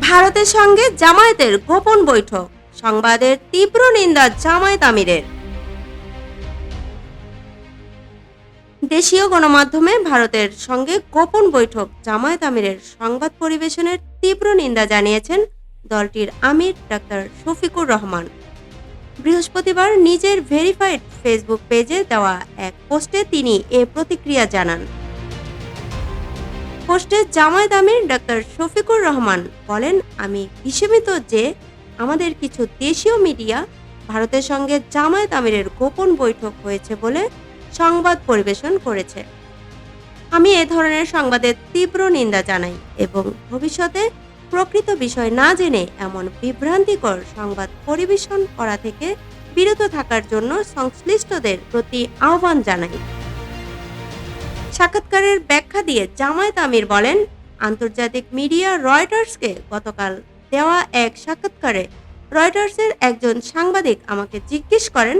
ভারতের সঙ্গে জামায়াতের গোপন বৈঠক। সংবাদের তীব্র নিন্দা জামায়াত আমিরের। দেশীয় গণমাধ্যমে ভারতের সঙ্গে গোপন বৈঠক। জামায়াত আমিরের সংবাদ পরিবেশনের তীব্র নিন্দা জানিয়েছেন দলটির আমির ডাক্তার শফিকুর রহমান। বৃহস্পতিবার নিজের ভেরিফাইড ফেসবুক পেজে দেওয়া এক পোস্টে তিনি এ প্রতিক্রিয়া জানান। পোস্টে জামায়াত আমির ডাক্তার শফিকুর রহমান বলেন, আমি বিস্মিত যে আমাদের কিছু দেশীয় মিডিয়া ভারতের সঙ্গে জামায়াত আমিরের গোপন বৈঠক হয়েছে বলে সংবাদ পরিবেশন করেছে। আমি এ ধরনের সংবাদের তীব্র নিন্দা জানাই এবং ভবিষ্যতে প্রকৃত বিষয় না জেনে এমন বিভ্রান্তিকর সংবাদ পরিবেশন করা থেকে বিরত থাকার জন্য সংশ্লিষ্টদের প্রতি আহ্বান জানাই। সাক্ষাৎকারের ব্যাখ্যা দিয়ে জামায়াত আমির বলেন, আন্তর্জাতিক মিডিয়া রয়টার্সকে গতকাল দেওয়া এক সাক্ষাৎকারে রয়টার্সের একজন সাংবাদিক আমাকে জিজ্ঞেস করেন,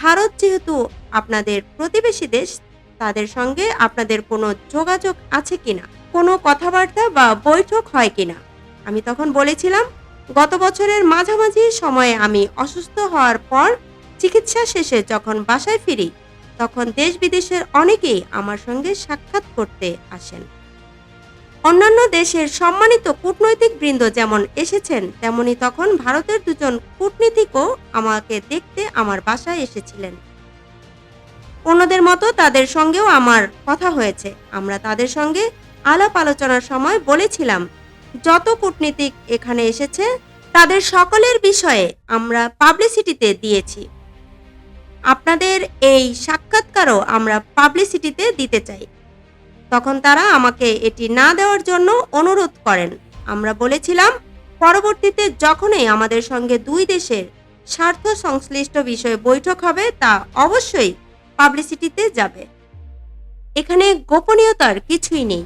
ভারত যেহেতু আপনাদের প্রতিবেশী দেশ, তাদের সঙ্গে আপনাদের কোনো যোগাযোগ আছে কিনা কোনো কথাবার্তা বা বৈঠক হয় কিনা আমি তখন বলেছিলাম, গত বছরের মাঝামাঝি সময়ে আমি অসুস্থ হওয়ার পর চিকিৎসা শেষে যখন বাসায় ফিরি তখন দেশ বিদেশের অনেকেই আমার সঙ্গে সাক্ষাৎ করতে আসেন। অন্যান্য দেশের সম্মানিত কূটনৈতিক বৃন্দ যেমন এসেছেন, তেমনি তখন ভারতের দুজন কূটনীতিকও আমাকে দেখতে আমার বাসায় এসেছিলেন। অন্যদের মতো তাদের সঙ্গেও আমার কথা হয়েছে। আমরা তাদের সঙ্গে আলাপ আলোচনার সময় বলেছিলাম, যত কূটনীতিক এখানে এসেছে, তাদের সকলের বিষয়ে আমরা পাবলিসিটিতে দিয়েছি। আপনাদের এই সাক্ষাৎকারও আমরা পাবলিসিটিতে দিতে চাই। তখন তারা আমাকে এটি না দেওয়ার জন্য অনুরোধ করেন। আমরা বলেছিলাম, পরবর্তীতে যখনই আমাদের সঙ্গে দুই দেশের স্বার্থ সংশ্লিষ্ট বিষয়ে বৈঠক হবে, তা অবশ্যই পাবলিসিটিতে যাবে। এখানে গোপনীয়তার কিছুই নেই।